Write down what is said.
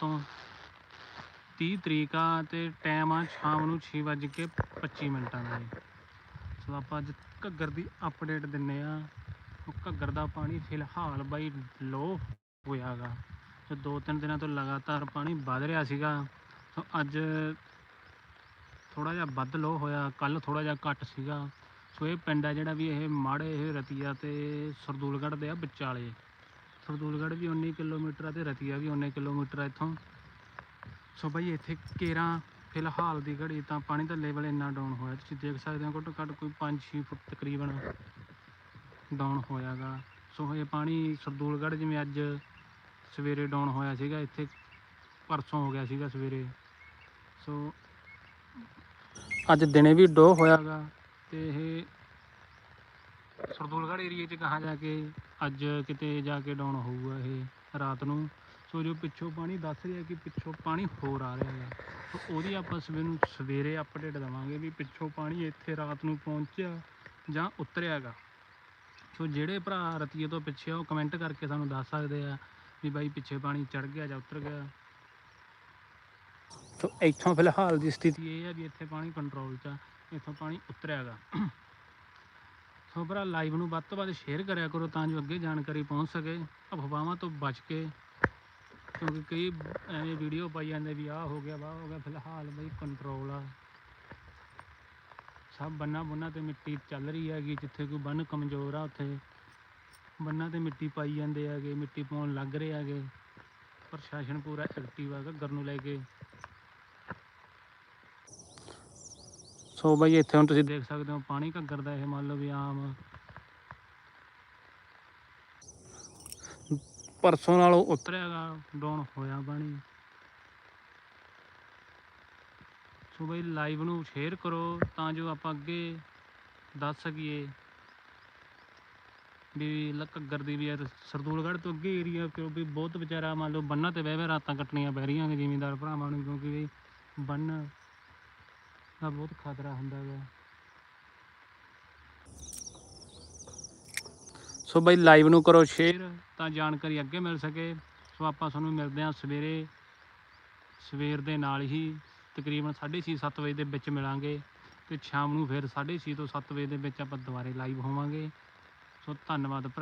ਤੋਂ 30 ਤਰੀਕ ਆ ਤੇ ਟਾਈਮ ਆ ਸ਼ਾਮ ਨੂੰ 6:25 ਮਿੰਟਾਂ ਦਾ ਜੀ। ਸੋ ਆਪਾਂ ਅੱਜ ਘੱਗਰ ਦੀ ਅਪਡੇਟ ਦਿੰਨੇ ਆ। ਘੱਗਰ ਦਾ ਪਾਣੀ ਫਿਲਹਾਲ ਬਾਈ ਲੋ ਹੋਇਆਗਾ। ਸੋ ਦੋ ਤਿੰਨ ਦਿਨਾਂ ਤੋਂ ਲਗਾਤਾਰ ਪਾਣੀ ਵੱਧ ਰਿਹਾ ਸੀਗਾ। ਸੋ ਅੱਜ ਥੋੜਾ ਜਿਹਾ ਵੱਧ ਲੋ ਹੋਇਆ। ਕੱਲ ਥੋੜਾ ਜਿਹਾ ਘੱਟ ਸੀਗਾ। ਸੋ ਇਹ ਪਿੰਡ ਆ ਜਿਹੜਾ ਵੀ ਇਹ ਮਾੜੇ ਇਹ ਰਤੀਆ ਤੇ ਸਰਦੂਲਗੜ੍ਹ ਦੇ ਆ ਵਿਚਾਲੇ। ਸਰਦੂਲਗੜ੍ਹ ਵੀ 19 ਕਿਲੋਮੀਟਰ ਆ ਤੇ ਰਤੀਆ ਵੀ 19 ਕਿਲੋਮੀਟਰ ਆ ਇੱਥੋਂ। ਸੋ ਬਈ ਇੱਥੇ ਕੇਰਾਂ ਫਿਲਹਾਲ ਦੀ ਘੜੀ ਤਾਂ ਪਾਣੀ ਦਾ ਲੈਵਲ ਇੰਨਾ ਡਾਊਨ ਹੋਇਆ। ਤੁਸੀਂ ਦੇਖ ਸਕਦੇ ਹੋ ਘੱਟੋ ਘੱਟ ਕੋਈ 5-6 ਫੁੱਟ ਤਕਰੀਬਨ ਡਾਊਨ ਹੋਇਆਗਾ। ਸੋ ਇਹ ਪਾਣੀ ਸਰਦੂਲਗੜ੍ਹ ਜਿਵੇਂ ਅੱਜ ਸਵੇਰੇ ਡਾਊਨ ਹੋਇਆ ਸੀਗਾ, ਇੱਥੇ ਪਰਸੋਂ ਹੋ ਗਿਆ ਸੀਗਾ ਸਵੇਰੇ। ਸੋ ਅੱਜ ਦਿਨੇ ਵੀ ਡੋ ਹੋਇਆਗਾ ਤੇ ਇਹ ਸਰਦੂਲਗੜ੍ਹ ਏਰੀਏ 'ਚ ਕਹਾਂ ਜਾ ਕੇ ਅੱਜ ਕਿਤੇ ਜਾ ਕੇ ਡਾਊਨ ਹੋਊਗਾ ਇਹ ਰਾਤ ਨੂੰ? ਸੋ ਜੋ ਪਿੱਛੋਂ ਪਾਣੀ ਦੱਸ ਰਿਹਾ ਕਿ ਪਿੱਛੋਂ ਪਾਣੀ ਹੋਰ ਆ ਰਿਹਾ ਹੈ। ਸੋ ਉਹਦੀ ਆਪਾਂ ਸਵੇਰ ਨੂੰ ਸਵੇਰੇ ਅਪਡੇਟ ਦੇਵਾਂਗੇ ਵੀ ਪਿੱਛੋਂ ਪਾਣੀ ਇੱਥੇ ਰਾਤ ਨੂੰ ਪਹੁੰਚਿਆ ਜਾਂ ਉਤਰਿਆਗਾ। ਸੋ ਜਿਹੜੇ ਭਰਾ ਰਤੀਏ ਤੋਂ ਪਿੱਛੇ ਆ, ਉਹ ਕਮੈਂਟ ਕਰਕੇ ਸਾਨੂੰ ਦੱਸ ਸਕਦੇ ਆ ਵੀ ਬਾਈ ਪਿੱਛੇ ਪਾਣੀ ਚੜ ਗਿਆ ਜਾਂ ਉਤਰ ਗਿਆ। ਸੋ ਇੱਥੋਂ ਫਿਲਹਾਲ ਦੀ ਸਥਿਤੀ ਇਹ ਹੈ ਵੀ ਇੱਥੇ ਪਾਣੀ ਕੰਟਰੋਲ 'ਚ ਆ, ਇੱਥੋਂ ਪਾਣੀ ਉਤਰਿਆਗਾ। ਸੋ ਭਰਾ ਲਾਈਵ ਨੂੰ ਵੱਧ ਤੋਂ ਵੱਧ ਸ਼ੇਅਰ ਕਰਿਆ ਕਰੋ ਤਾਂ ਜੋ ਅੱਗੇ ਜਾਣਕਾਰੀ ਪਹੁੰਚ ਸਕੇ। ਅਫਵਾਹਾਂ ਤੋਂ ਬਚ ਕੇ, ਕਿਉਂਕਿ ਕਈ ਐਵੇਂ ਵੀਡੀਓ ਪਾਈ ਜਾਂਦੇ ਵੀ ਆਹ ਹੋ ਗਿਆ, ਵਾਹ ਹੋ ਗਿਆ, ਫਿਲਹਾਲ ਬਈ ਕੰਟਰੋਲ ਆ। ਸਭ ਬੰਨਾ ਬੁੰਨਾ ਤੇ ਮਿੱਟੀ ਚੱਲ ਰਹੀ ਹੈਗੀ, ਜਿੱਥੇ ਕੋਈ ਬੰਨ ਕਮਜ਼ੋਰ ਆ ਉੱਥੇ। ਬੰਨਾਂ ਤੇ ਮਿੱਟੀ ਪਾਈ ਜਾਂਦੇ ਹੈਗੇ, ਮਿੱਟੀ ਪਾਉਣ ਲੱਗ ਰਹੇ ਹੈਗੇ। ਪ੍ਰਸ਼ਾਸਨ ਪੂਰਾ ਐਕਟਿਵ ਹੈਗਾ ਘਰ ਨੂੰ ਲੈ ਕੇ। ਸੋ ਬਈ, ਇੱਥੇ ਹੁਣ ਤੁਸੀਂ ਦੇਖ ਸਕਦੇ ਹੋ ਪਾਣੀ ਘੱਗਰ ਦਾ ਇਹ ਮੰਨ ਲਓ ਵੀ ਆਮ। ਪਰਸੋਂ ਨਾਲੋਂ ਉਤਰਿਆਗਾ, ਡਾਊਨ ਹੋਇਆ ਪਾਣੀ। ਸੋ ਬਈ ਲਾਈਵ ਨੂੰ ਸ਼ੇਅਰ ਕਰੋ ਤਾਂ ਜੋ ਆਪਾਂ ਅੱਗੇ ਦੱਸ ਸਕੀਏ ਵੀ ਲ- ਘੱਗਰ ਦੀ ਵੀ ਯਾਰ ਸਰਦੂਲਗੜ੍ਹ ਤੋਂ ਅੱਗੇ ਏਰੀਆ ਕਿਉਂ ਵੀ ਬਹੁਤ ਵਿਚਾਰਾ ਮੰਨ ਲਓ ਬੰਨਾਂ ਤੇ ਬਹਿ ਬਹਿ ਰਾਤਾਂ ਕੱਟਣੀਆਂ ਪੈ ਰਹੀਆਂ ਨੇ ਜ਼ਿਮੀਂਦਾਰ ਭਰਾਵਾਂ ਨੂੰ, ਕਿਉਂਕਿ ਵੀ ਬੰਨ ਦਾ ਬਹੁਤ ਖਤਰਾ ਹੁੰਦਾ ਹੈ ਸੋ ਬਈ ਲਾਈਵ ਨੂੰ ਕਰੋ ਸ਼ੇਅਰ ਤਾਂ ਜਾਣਕਾਰੀ ਅੱਗੇ ਮਿਲ ਸਕੇ। ਸੋ ਆਪਾਂ ਤੁਹਾਨੂੰ ਮਿਲਦੇ ਹਾਂ ਸਵੇਰੇ। ਸਵੇਰ ਦੇ ਨਾਲ ਹੀ ਤਕਰੀਬਨ 6:30 7 ਵਜੇ ਦੇ ਵਿੱਚ ਮਿਲਾਂਗੇ ਤੇ ਸ਼ਾਮ ਨੂੰ ਫਿਰ 6:30 ਤੋਂ 7 ਵਜੇ ਦੇ ਵਿੱਚ ਆਪਾਂ ਦੁਬਾਰੇ ਲਾਈਵ ਹੋਵਾਂਗੇ। ਸੋ ਧੰਨਵਾਦ ਭਰਾ।